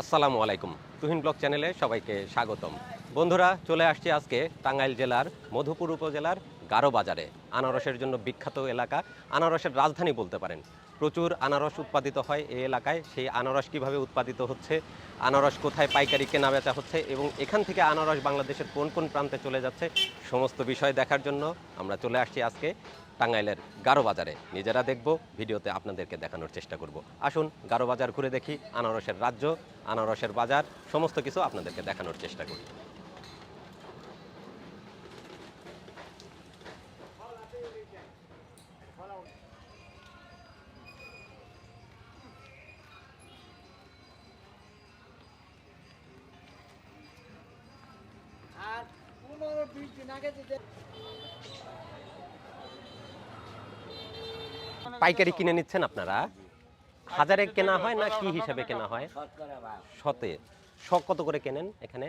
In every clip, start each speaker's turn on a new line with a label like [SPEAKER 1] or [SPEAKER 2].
[SPEAKER 1] আসসালামু আলাইকুম। তুহিন ব্লক চ্যানেলে সবাইকে স্বাগতম। বন্ধুরা, চলে আসছি আজকে টাঙ্গাইল জেলার মধুপুর উপজেলার গারো বাজারে। আনারসের জন্য বিখ্যাত এলাকা। আনারসের রাজধানী বলতে পারেন। প্রচুর আনারস উৎপাদিত হয় এই এলাকায়। সেই আনারস কীভাবে উৎপাদিত হচ্ছে? আনারস কোথায় পাইকারি কেনা বেচা হচ্ছে? এবং এখান থেকে আনারস বাংলাদেশের কোন কোন প্রান্তে চলে যাচ্ছে? সমস্ত বিষয় দেখার জন্য আমরা চলে আসছি আজকে টাঙ্গাইলের গারো বাজারে নিজেরা দেখব, ভিডিওতে আপনাদেরকে দেখানোর চেষ্টা করব। আসুন গারো বাজার ঘুরে দেখি আনারসের রাজ্য, আনারসের বাজার, সমস্ত কিছু আপনাদেরকে দেখানোর চেষ্টা করি।
[SPEAKER 2] আর
[SPEAKER 1] পাইকারি কিনে নিচ্ছেন আপনারা? হাজারে কেনা হয় না কি হিসাবে কেনা হয়? শতে। শখ কত করে কেনেন এখানে?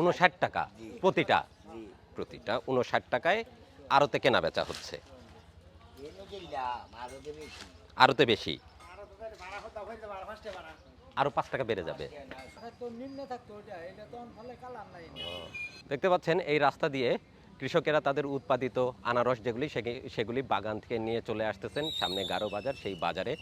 [SPEAKER 1] উনষাট টাকা প্রতিটা। প্রতিটা উনষাট টাকায় আরতে কেনা বেচা হচ্ছে। আরতে বেশি। আরও পাঁচ টাকা বেড়ে যাবে। দেখতে পাচ্ছেন, এই রাস্তা দিয়ে কৃষকেরা তাদের উৎপাদিত আনারস যেগুলি, সেগে- সেগুলি বাগান থেকে নিয়ে চলে আসতেছেন। সামনে গারো বাজার, সেই বাজারে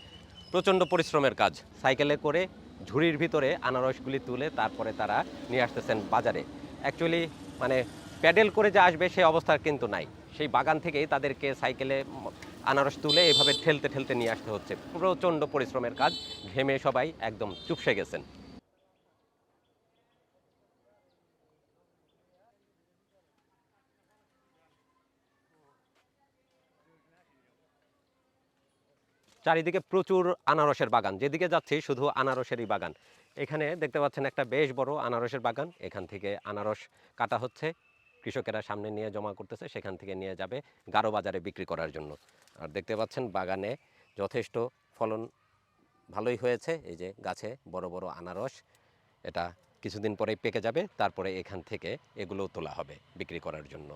[SPEAKER 1] প্রচণ্ড পরিশ্রমের কাজ। সাইকেলে করে ঝুড়ির ভিতরে আনারসগুলি তুলে তারপরে তারা নিয়ে আসতেছেন বাজারে। অ্যাকচুয়ালি মানে প্যাডেল করে যে আসবে, সে অবস্থার কিন্তু নাই। সেই বাগান থেকেই তাদেরকে সাইকেলে, আনারস তুলে এভাবে ঠেলতে ঠেলতে নিয়ে আসতে হচ্ছে। প্রচণ্ড পরিশ্রমের কাজ, ঘেমে সবাই একদম চুপসে গেছেন। চারিদিকে প্রচুর আনারসের বাগান, যেদিকে যাচ্ছি শুধু আনারসেরই বাগান। এখানে দেখতে পাচ্ছেন একটা বেশ বড় আনারসের বাগান, এখান থেকে আনারস কাটা হচ্ছে। কৃষকেরা সামনে নিয়ে জমা করতেছে, সেখান থেকে নিয়ে যাবে গারো বাজারে বিক্রি করার জন্য। আর দেখতে পাচ্ছেন বাগানে যথেষ্ট ফলন ভালোই হয়েছে, এই যে গাছে বড় বড় আনারস, এটা কিছুদিন পরেই পেকে যাবে, তারপরে এখান থেকে এগুলো তোলা হবে বিক্রি করার জন্য।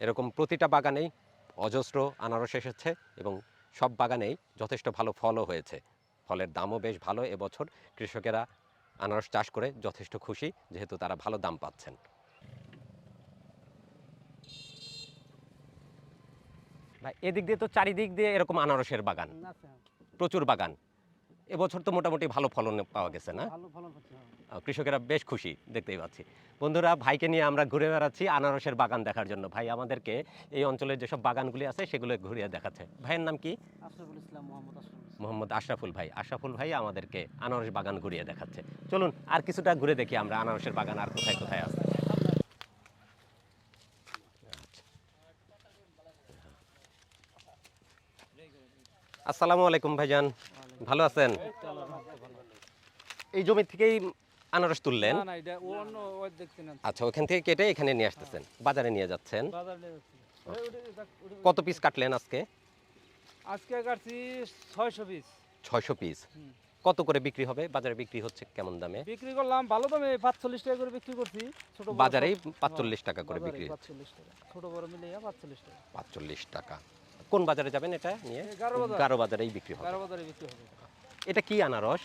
[SPEAKER 1] এরকম প্রতিটা বাগানেই অজস্র আনারস এসেছে এবং সব বাগানেই যথেষ্ট ভালো ফলও হয়েছে। ফলের দামও বেশ ভালো, এবছর কৃষকেরা আনারস চাষ করে যথেষ্ট খুশি যেহেতু তারা ভালো দাম পাচ্ছেন। ভাই এদিক দিয়ে তো চারিদিক দিয়ে এরকম আনারসের বাগান। প্রচুর বাগান। এবছর তো মোটামুটি ভালো ফলন পাওয়া গেছে না? আহ, কৃষকেরা বেশ খুশি দেখতেই পাচ্ছি। বন্ধুরা ভাইকে নিয়ে আমরা ঘুরে বেড়াচ্ছি আনারসের বাগান দেখার জন্য। ভাই আমাদেরকে এই অঞ্চলের যেসব বাগানগুলি আছে সেগুলো ঘুরিয়ে দেখাচ্ছে। ভাইয়ের নাম কি?
[SPEAKER 2] মোহাম্মদ আশরাফুল
[SPEAKER 1] ভাই। আশরাফুল ভাই আমাদেরকে আনারস বাগান ঘুরিয়ে দেখাচ্ছে। চলুন আর কিছুটা ঘুরে দেখি আমরা আনারসের বাগান আর কোথায় কোথায় আছে। আসসালামু আলাইকুম ভাইজান। ভালো আছেন? এই জমি থেকেই আনারস তুললেন? আচ্ছা ওখান থেকে কেটে এখানে নিয়ে আসতেছেন বাজারে নিয়ে যাচ্ছেন। কত পিস কাটলেন আজকে?
[SPEAKER 3] আজকে কাটছি ছয়শো পিস
[SPEAKER 1] ছয়শো পিস কত করে বিক্রি হবে? বাজারে বিক্রি হচ্ছে কেমন দামে?
[SPEAKER 3] বিক্রি করলাম ভালো দামে পাঁচচল্লিশ টাকা করে বিক্রি করছি ছোট
[SPEAKER 1] বাজারেই পাঁচচল্লিশ টাকা করে বিক্রি।
[SPEAKER 3] পাঁচচল্লিশ টাকা ছোট বড় মিলিয়ে পাঁচচল্লিশ টাকা।
[SPEAKER 1] পাঁচচল্লিশ টাকা। কোন বাজারে যাবেন এটা নিয়ে?
[SPEAKER 3] গারো বাজার।
[SPEAKER 1] গারো বাজারেই বিক্রি হবে।
[SPEAKER 3] গারো বাজারে বিক্রি হবে।
[SPEAKER 1] এটা কি আনারস?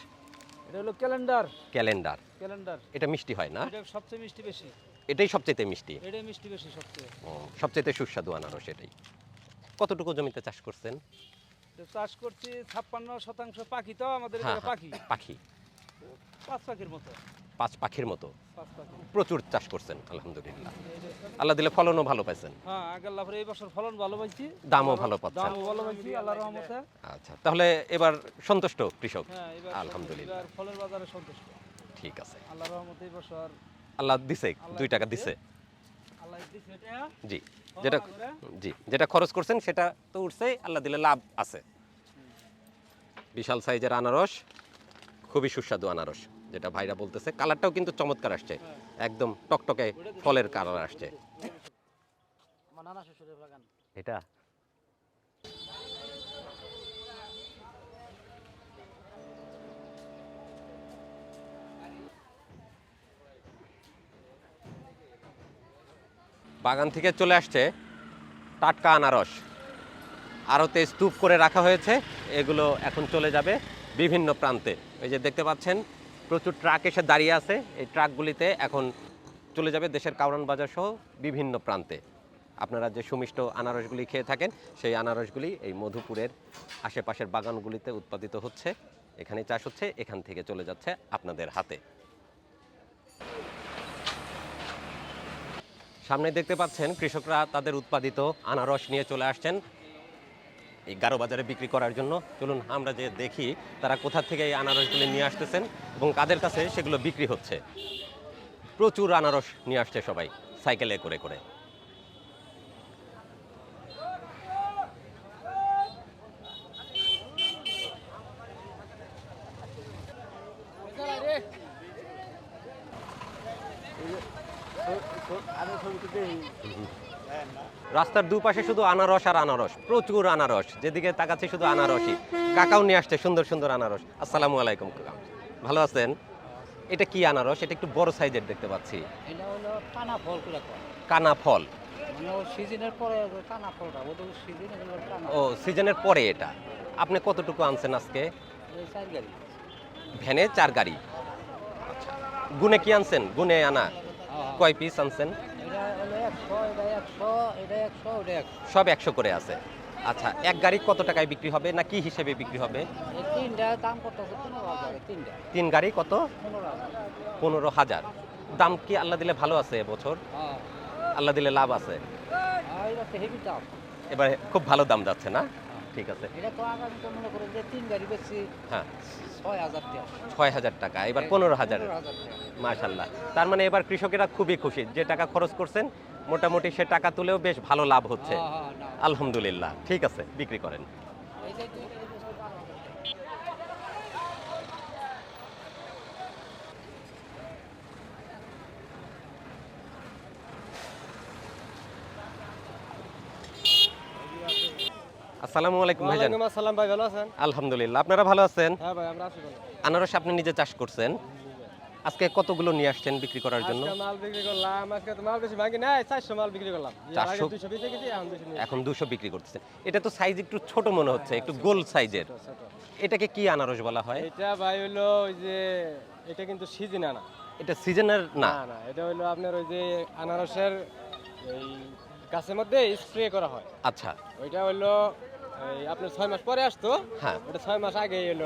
[SPEAKER 3] এটা হলো ক্যালেন্ডার।
[SPEAKER 1] ক্যালেন্ডার।
[SPEAKER 3] ক্যালেন্ডার।
[SPEAKER 1] এটা মিষ্টি হয় না?
[SPEAKER 3] এটা সবচেয়ে মিষ্টি বেশি।
[SPEAKER 1] এটাই সবচেয়ে মিষ্টি।
[SPEAKER 3] এটাই মিষ্টি বেশি সবচেয়ে।
[SPEAKER 1] ও, সবচেয়ে সুস্বাদু আনারস এটাই। কতটুকু জমিতে চাষ করছেন?
[SPEAKER 3] চাষ করছি ছাপ্পান্ন শতাংশ পাখি তো আমাদের
[SPEAKER 1] হ্যাঁ, হ্যাঁ,
[SPEAKER 3] পাখি।
[SPEAKER 1] পাখি।
[SPEAKER 3] পাঁচ পাখির মতো।
[SPEAKER 1] পাঁচ পাখির মতো। প্রচুর চাষ করছেন আলহামদুলিল্লাহ। আল্লাহ দিলে ফলনও ভালো পাইছেন।
[SPEAKER 3] হ্যাঁ এই বছর ফলন ভালো পাইছি।
[SPEAKER 1] দামও ভালো পাচ্ছেন
[SPEAKER 3] ভালো পাইছি আল্লাহ রহমতে।
[SPEAKER 1] আচ্ছা তাহলে এবার সন্তুষ্ট কৃষক?
[SPEAKER 3] হ্যাঁ
[SPEAKER 1] আলহামদুলিল্লাহ।
[SPEAKER 3] ফলের বাজারে সন্তুষ্ট।
[SPEAKER 1] ঠিক আছে।
[SPEAKER 3] আল্লাহ রহমতে এই বছর
[SPEAKER 1] আল্লাহ দিছে দুই টাকা
[SPEAKER 3] দিছে।
[SPEAKER 1] জি যেটা জি যেটা খরচ করছেন সেটা তো উঠছে আল্লাহ দিলে লাভ আছে। বিশাল সাইজের আনারস খুবই সুস্বাদু আনারস। যেটা ভাইরা বলতেছে, কালারটাও কিন্তু চমৎকার আসছে। একদম টকটকে ফলের কালার আসছে। এটা? বাগান থেকে চলে আসছে টাটকা আনারস। আরতে স্তূপ করে রাখা হয়েছে। এগুলো এখন চলে যাবে বিভিন্ন প্রান্তে। এই যে দেখতে পাচ্ছেন প্রচুর ট্রাক এসে দাঁড়িয়ে আছে। এই ট্রাকগুলিতে এখন চলে যাবে দেশের কাউরান বাজার সহ বিভিন্ন প্রান্তে। আপনারা যে সুমিষ্ট আনারসগুলি খেয়ে থাকেন, সেই আনারসগুলি এই মধুপুরের আশেপাশের বাগানগুলিতে উৎপাদিত হচ্ছে। এখানে চাষ হচ্ছে, এখান থেকে চলে যাচ্ছে আপনাদের হাতে। সামনে দেখতে পাচ্ছেন, কৃষকরা তাদের উৎপাদিত আনারস নিয়ে চলে আসছেন। এই গারো বাজারে বিক্রি করার জন্য চলুন আমরা যে দেখি তারা কোথা থেকে এই আনারসগুলি নিয়ে আসতেছেন এবং কাদের কাছে সেগুলো বিক্রি হচ্ছে প্রচুর আনারস নিয়ে আসছে সবাই সাইকেলে করে করে রাস্তার দুপাশে শুধু আনারস আর আনারস প্রচুর আনারস। যেদিকে তাকাচ্ছি শুধু আনারসই। কাকাও নিয়ে আসছে সুন্দর সুন্দর আনারস। আসসালামু আলাইকুম কাকা। ভালো আছেন? এটা কি আনারস? এটা একটু বড় সাইজের দেখতে পাচ্ছি।
[SPEAKER 2] এটা হলো টানা ফল
[SPEAKER 1] কানা ফল
[SPEAKER 2] মানে ও সিজনের পরে ফলটা
[SPEAKER 1] ও সিজনের এটা। আপনি কতটুকু আনছেন আজকে? ভ্যানে চার গাড়ি। আচ্ছা। গুনে কি আনছেন? গুনে আনা।
[SPEAKER 2] হ্যাঁ,
[SPEAKER 1] কয় পিস আনছেন? সব একশো করে আছে। আচ্ছা এক গাড়ি কত টাকায় বিক্রি হবে না কি হিসেবে বিক্রি হবে? তিন গাড়ি কত?
[SPEAKER 2] পনেরো হাজার।
[SPEAKER 1] দাম কি আল্লাহ দিলে ভালো আছে এবছর? আল্লাহ দিলে লাভ আছে। এবারে খুব ভালো দাম যাচ্ছে না? ঠিক আছে। হ্যাঁ।
[SPEAKER 2] ছয় হাজার টাকা।
[SPEAKER 1] এবার পনেরো হাজার মাশাল্লাহ তার মানে এবার কৃষকেরা খুবই খুশি। যে টাকা খরচ করছেন মোটামুটি সে টাকা তুলেও বেশ ভালো লাভ হচ্ছে।
[SPEAKER 2] হ্যাঁ, হ্যাঁ।
[SPEAKER 1] আলহামদুলিল্লাহ ঠিক আছে বিক্রি করেন। আসসালামু আলাইকুম ভাইজান।
[SPEAKER 3] আসসালাম ভাই ভালো আছেন?
[SPEAKER 1] আলহামদুলিল্লাহ আপনারা ভালো আছেন?
[SPEAKER 3] হ্যাঁ ভাই আমরা আছি ভালো।
[SPEAKER 1] আনারস আপনি নিজে চাষ করছেন? আজকে কতগুলো নিয়ে আসছেন বিক্রি করার জন্য?
[SPEAKER 3] মাল বিক্রি করলাম আজকে তো মাল বেশি ভাঙি নাই চারশো মাল বিক্রি করলাম। এর আগে
[SPEAKER 1] 400
[SPEAKER 3] দুশো বেঁচে গেছি এখন দুশো
[SPEAKER 1] এখন বিক্রি করতেছেন। এটা তো সাইজ একটু ছোট মনে হচ্ছে একটু গোল সাইজের। এটাকে কি আনারস বলা হয়?
[SPEAKER 3] এটা ভাই হইল ওই যে এটা কিন্তু সিজন আনা
[SPEAKER 1] এটা সিজনের না?
[SPEAKER 3] না না এটা হইল আপনার ওই যে আনারসের এই গাছের মধ্যে স্প্রে করা হয়।
[SPEAKER 1] আচ্ছা।
[SPEAKER 3] ওইটা এই আপনার ছয় মাস পরে আসতো
[SPEAKER 1] হ্যাঁ।
[SPEAKER 3] ওটা ছয় মাস আগে হইল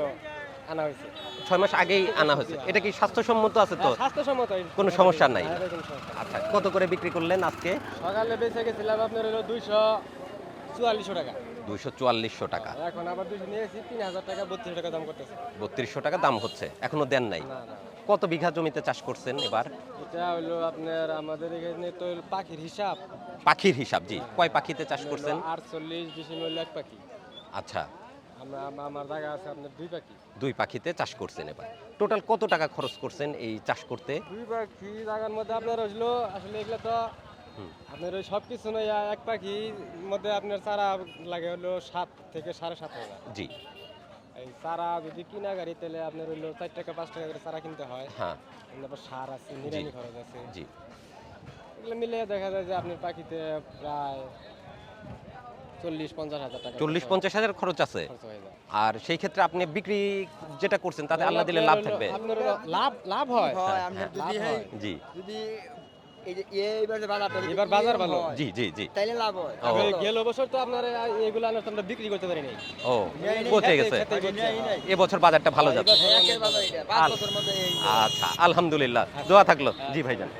[SPEAKER 3] আনা হয়েছে।
[SPEAKER 1] ছয় মাস আগেই আনা হয়েছে। এটা কি স্বাস্থ্যসম্মত আছে তো?
[SPEAKER 3] হ্যাঁ, স্বাস্থ্যসম্মত।
[SPEAKER 1] কোনো সমস্যা নাই?
[SPEAKER 3] হ্যাঁ, কোনো সমস্যা নাই।
[SPEAKER 1] আচ্ছা কত করে বিক্রি করলেন আজকে?
[SPEAKER 3] সকালে বেঁচে গেছিলাম আপনার হলো দুইশো চুয়াল্লিশশো টাকা।
[SPEAKER 1] দুইশো চুয়াল্লিশশো টাকা।
[SPEAKER 3] এখন আবার দুইশো নিয়েছি তিন হাজার টাকা বত্রিশ টাকা দাম করতেছে।
[SPEAKER 1] বত্রিশশো টাকা দাম হচ্ছে এখনও দেন নাই। কত বিঘা জমিতে চাষ করছেন এবার?
[SPEAKER 3] এটা হলো আপনার আমাদের এখানে তো পাখির হিসাব।
[SPEAKER 1] পাখির হিসাব জি। কয় পাখিতে চাষ করছেন?
[SPEAKER 3] আটচল্লিশ ডিসেম্বর এক পাখি।
[SPEAKER 1] আচ্ছা
[SPEAKER 3] আমরা আম- আমার জায়গা আছে আপনার দুই পাখি।
[SPEAKER 1] দুই পাখিতে চাষ করছেন এবার। টোটাল কত টাকা খরচ করছেন এই চাষ করতে?
[SPEAKER 3] দুই পাখি জায়গার মধ্যে আপনার হইল আসলে এগুলো তো আপনার ওই সব কিছু নয় এক পাখির মধ্যে আপনার চারা লাগে হলো সাত থেকে সাড়ে সাত হাজার।
[SPEAKER 1] জি।
[SPEAKER 3] এই চারা যদি কিনা গাড়ি তাহলে আপনার হইল চার টাকা পাঁচ টাকা করে চারা কিনতে হয়।
[SPEAKER 1] হ্যাঁ।
[SPEAKER 3] তারপর সার আছে নিরানি খরচ আছে।
[SPEAKER 1] জি।
[SPEAKER 3] এগুলো মিলে দেখা যায় যে আপনার পাখিতে প্রায় চল্লিশ পঞ্চাশ হাজার টাকা
[SPEAKER 1] চল্লিশ পঞ্চাশ হাজার খরচ আছে। আর সেই ক্ষেত্রে আপনি বিক্রি যেটা করছেন তাতে আল্লাহ দিলে লাভ থাকবে।
[SPEAKER 3] লাভ লাভ হয়।
[SPEAKER 4] হয়
[SPEAKER 1] জি।
[SPEAKER 4] যদি এই যে এইবার যে বাজারটা যদি
[SPEAKER 3] এবার বাজার ভালো।
[SPEAKER 1] জি জি জি।
[SPEAKER 4] তাইলে লাভ হয়।
[SPEAKER 3] গেল বছর তো আপনার এগুলো আমরা বিক্রি করতে পারি নাই
[SPEAKER 1] ও পচে গেছে। এবছর বাজারটা ভালো যাচ্ছে। আচ্ছা আলহামদুলিল্লাহ। দোয়া থাকল। জি ভাইজান।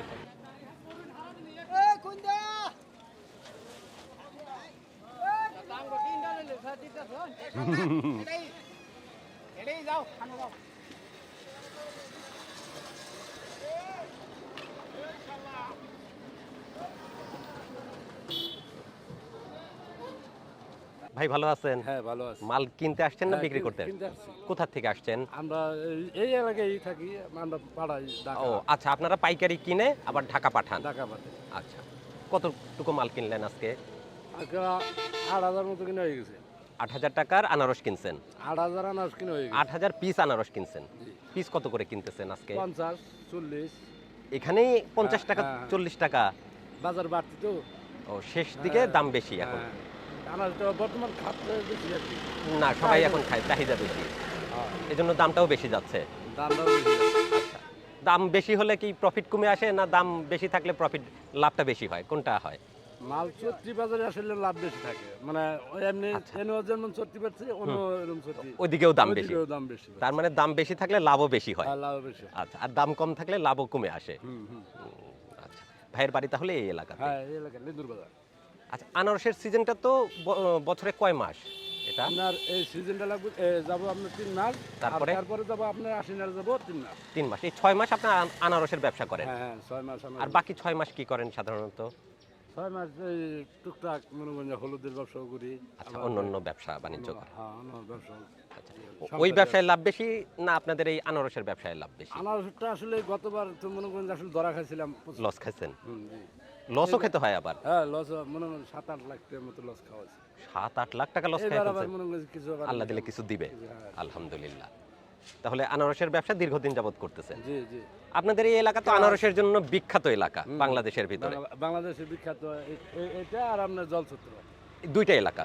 [SPEAKER 1] ভাই ভালো আছেন?
[SPEAKER 5] হ্যাঁ ভালো আছি।
[SPEAKER 1] মাল কিনতে আসছেন না
[SPEAKER 5] হ্যাঁ,
[SPEAKER 1] বিক্রি করতে। কোথা থেকে আসছেন?
[SPEAKER 5] আমরা এই- এলাকায় থাকি আমরা পাড়াই ঢাকা।
[SPEAKER 1] ও আচ্ছা আপনারা পাইকারি কিনে আবার ঢাকা পাঠান?
[SPEAKER 5] ঢাকা পাঠে
[SPEAKER 1] আচ্ছা। কতটুকু মাল কিনলেন আজকে?
[SPEAKER 5] আজকে আট হাজার মতো কিনে হয়ে গেছে।
[SPEAKER 1] আট হাজার টাকার আনারস কিনছেন।
[SPEAKER 5] আট হাজার আনাজ কিনে
[SPEAKER 1] আট হাজার পিস আনারস কিনছেন। পিস কত করে কিনতেছেন আজকে?
[SPEAKER 5] পঞ্চাশ চল্লিশ।
[SPEAKER 1] এখানেই পঞ্চাশ
[SPEAKER 5] হ্যাঁ,
[SPEAKER 1] টাকা
[SPEAKER 5] হ্যাঁ।
[SPEAKER 1] চল্লিশ টাকা।
[SPEAKER 5] বাজার বাড়তি তো।
[SPEAKER 1] ও শেষ দিকে
[SPEAKER 5] হ্যাঁ,
[SPEAKER 1] দাম বেশি এখন।
[SPEAKER 5] আনারসটা বর্তমান খাত বেশি
[SPEAKER 1] না সবাই এখন খায় চাহিদা বেশি। এজন্য দামটাও বেশি যাচ্ছে।
[SPEAKER 5] দামটাও বেশি
[SPEAKER 1] আচ্ছা। দাম বেশি হলে কি প্রফিট কমে আসে না দাম বেশি থাকলে প্রফিট লাভটা বেশি হয়? কোনটা হয়?
[SPEAKER 5] মাল চত্রি বাজারে আসলে লাভ বেশি থাকে। মানে এমনি
[SPEAKER 1] আচ্ছা।
[SPEAKER 5] যেমন চত্রি পাচ্ছে অন্য এরকম চত্রি।
[SPEAKER 1] দাম বেশি।
[SPEAKER 5] দাম বেশি
[SPEAKER 1] তার মানে দাম বেশি থাকলে লাভও বেশি হয়।
[SPEAKER 5] আর লাভ বেশি
[SPEAKER 1] আচ্ছা আর দাম কম থাকলে লাভও কমে আসে। আচ্ছা। ভাইয়ের বাড়ি তাহলে এই এলাকাতে?
[SPEAKER 5] হ্যাঁ এই এলাকা লিন্দুর বাজার।
[SPEAKER 1] আচ্ছা আনারসের সিজনটা তো বছরে কয় মাস এটা?
[SPEAKER 5] আপনার এই সিজনটা লাগবে যাব আপনার তিন মাস।
[SPEAKER 1] তারপরে?
[SPEAKER 5] তারপরে যাব আপনার আশ্বিনার যাব তিন মাস।
[SPEAKER 1] তিন মাস। এই ছয় মাস আপনার আনারসের ব্যবসা করেন?
[SPEAKER 5] হ্যাঁ হ্যাঁ ছয় মাস
[SPEAKER 1] আর বাকি ছয় মাস কি করেন সাধারণত?
[SPEAKER 5] ছয় মাস এই টুকটাক মনে করেন হলুদের ব্যবসাও করি
[SPEAKER 1] আচ্ছা অন্য অন্য ব্যবসা বাণিজ্য
[SPEAKER 5] হ্যাঁ অন্য ব্যবসা।
[SPEAKER 1] আচ্ছা ওই ব্যবসায় লাভ বেশি না আপনাদের এই আনারসের ব্যবসায় লাভ বেশি?
[SPEAKER 5] আনারসটা আসলে গতবার তো মনে করেন আসলে ধরা খাইছিলাম।
[SPEAKER 1] লস খাইছেন? লসও খেতে হয় আবার?
[SPEAKER 5] হ্যাঁ লস মনে করেন সাত আট লাখ টাকার মতো লস খাওয়া
[SPEAKER 1] সাত আট লাখ টাকা লস খাই
[SPEAKER 5] এবার আবার
[SPEAKER 1] ফেলছেন
[SPEAKER 5] করেন কিছু
[SPEAKER 1] আল্লাহ দিলে কিছু দিবে। আলহামদুলিল্লাহ। তাহলে আনারসের ব্যবসা দীর্ঘদিন যাবত করতেছেন
[SPEAKER 5] জি জি।
[SPEAKER 1] আপনাদের এই এলাকা তো আনারসের জন্য বিখ্যাত এলাকা বাংলাদেশের ভিতরে।
[SPEAKER 5] বাংলাদেশের বিখ্যাত এটা আর আপনার জলছত্র
[SPEAKER 1] দুইটা এলাকা।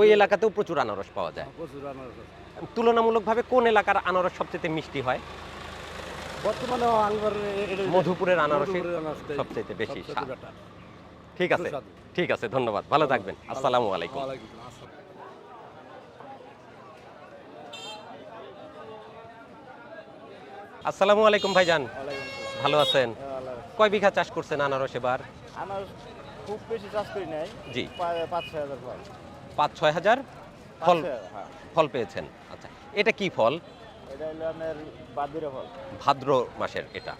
[SPEAKER 1] ওই এলাকাতেও প্রচুর আনারস পাওয়া যায়।
[SPEAKER 5] প্রচুর আনারস।
[SPEAKER 1] তুলনামূলকভাবে কোন এলাকার আনারস সবচেয়ে মিষ্টি হয়?
[SPEAKER 5] বর্তমানে
[SPEAKER 1] মধুপুরের
[SPEAKER 5] আনারসটাই
[SPEAKER 1] সবচেয়ে বেশি। ঠিক আছে। ঠিক আছে ধন্যবাদ। ভালো থাকবেন। আসসালামু আলাইকুম।
[SPEAKER 5] আসসালাম।
[SPEAKER 1] আলাইকুম ভাইজান। ভালো আছেন? কয় বিঘা চাষ করছেন আনারস এবার?
[SPEAKER 6] আমার খুব বেশি চাষ করি নাই।
[SPEAKER 1] জি।
[SPEAKER 6] পাঁচ ছয় হাজার ফল।
[SPEAKER 1] পাঁচ ছয় হাজার ফল
[SPEAKER 6] হ্যাঁ।
[SPEAKER 1] ফল পেয়েছেন। আচ্ছা এটা কি ফল?
[SPEAKER 6] এটা হলো আপনার বাদুরে ফল।
[SPEAKER 1] ভাদ্র মাসের এটা।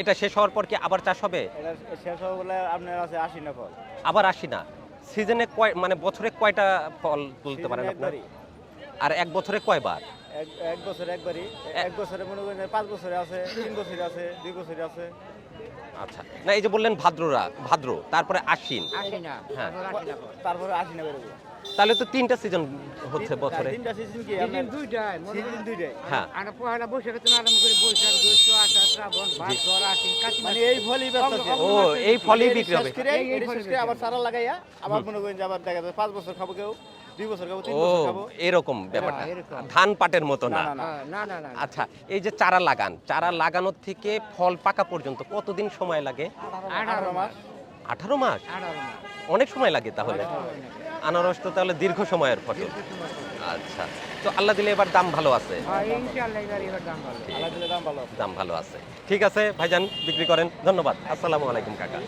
[SPEAKER 1] এটা শেষ হওয়ার পর কি আবার চাষ হবে?
[SPEAKER 6] এটা শেষ হওয়া বলে আপনার আছে আশি না ফল।
[SPEAKER 1] আবার আসি না সিজনে কয় মানে বছরে কয়টা ফল তুলতে পারেন আপনার? আর এক বছরে কয়বার?
[SPEAKER 6] এক এক বছরে একবারই এক বছরে মনে করেন পাঁচ বছরে আছে তিন বছরে আছে দুই বছরে আছে।
[SPEAKER 1] আচ্ছা না এই যে বললেন ভাদ্ররা ভাদ্র তারপরে আশ্বিন। হ্যাঁ।
[SPEAKER 6] তারপরে আশি বেরোবো।
[SPEAKER 1] তাহলে তো তিনটা সিজন হচ্ছে বছরে।
[SPEAKER 6] তিনটা সিজন কি আপনার?
[SPEAKER 2] দুইটাই
[SPEAKER 6] সিজন দুইটাই।
[SPEAKER 1] হ্যাঁ।
[SPEAKER 2] আমরা পয়লা বৈশাখ থেকে আরম্ভ করে বৈশাখ জ্যৈষ্ঠ আষাঢ় শ্রাবণ আশ্বিন কার্তিক
[SPEAKER 6] মানে এই ফলই ব্যস্ত আছে।
[SPEAKER 1] ও এই ফলই বিক্রি হবে।
[SPEAKER 6] এই আবার সারা লাগাইয়া আবার মনে করেন যে আবার দেখা যায় পাঁচ বছর খাব কেউ। দুই বছর খাব তিন
[SPEAKER 1] ও
[SPEAKER 6] বছর খাব।
[SPEAKER 1] এরকম ব্যাপারটা ধান পাটের মতো
[SPEAKER 6] না।
[SPEAKER 1] আচ্ছা এই যে চারা লাগান চারা লাগানোর থেকে ফল পাকা পর্যন্ত কতদিন সময় লাগে?
[SPEAKER 6] আঠারো মাস।
[SPEAKER 1] অনেক সময় লাগে তাহলে। আনারস তো তাহলে দীর্ঘ সময়ের ফসল। আচ্ছা তো আল্লাহ দিলে এবার দাম ভালো আছে?
[SPEAKER 2] হ্যাঁ
[SPEAKER 6] দাম ভালো আছে।
[SPEAKER 1] দাম ভালো আছে। ঠিক আছে ভাইজান বিক্রি করেন। ধন্যবাদ। আসসালামু আলাইকুম কাকা।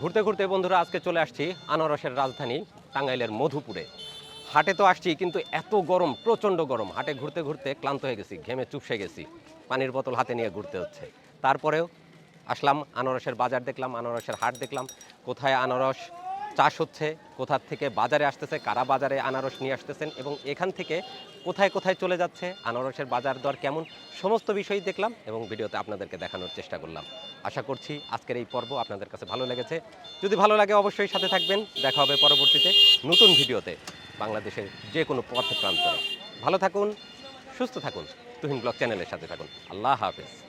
[SPEAKER 1] ঘুরতে ঘুরতে বন্ধুরা আজকে চলে আসছি আনারসের রাজধানী টাঙ্গাইলের মধুপুরে। হাটে তো আসছি, কিন্তু এত গরম, প্রচণ্ড গরম। হাটে ঘুরতে ঘুরতে ক্লান্ত হয়ে গেছি, ঘেমে চুপসে গেছি। পানির বোতল হাতে নিয়ে ঘুরতে হচ্ছে। তারপরেও আসলাম, আনারসের বাজার দেখলাম, আনারসের হাট দেখলাম। কোথায় আনারস? চাষ হচ্ছে কোথা থেকে বাজারে আসতেছে, কারা বাজারে আনারস নিয়ে আসতেছেন এবং এখান থেকে কোথায় কোথায় চলে যাচ্ছে, আনারসের বাজার দর কেমন, সমস্ত বিষয়ই দেখলাম এবং ভিডিওতে আপনাদেরকে দেখানোর চেষ্টা করলাম। আশা করছি আজকের এই পর্ব আপনাদের কাছে ভালো লেগেছে। যদি ভালো লাগে অবশ্যই সাথে থাকবেন। দেখা হবে পরবর্তীতে নতুন ভিডিওতে বাংলাদেশের যে কোনো পথ প্রান্তরে ভালো থাকুন, সুস্থ থাকুন। তুহিন ব্লগ চ্যানেলের সাথে থাকুন। আল্লাহ হাফেজ।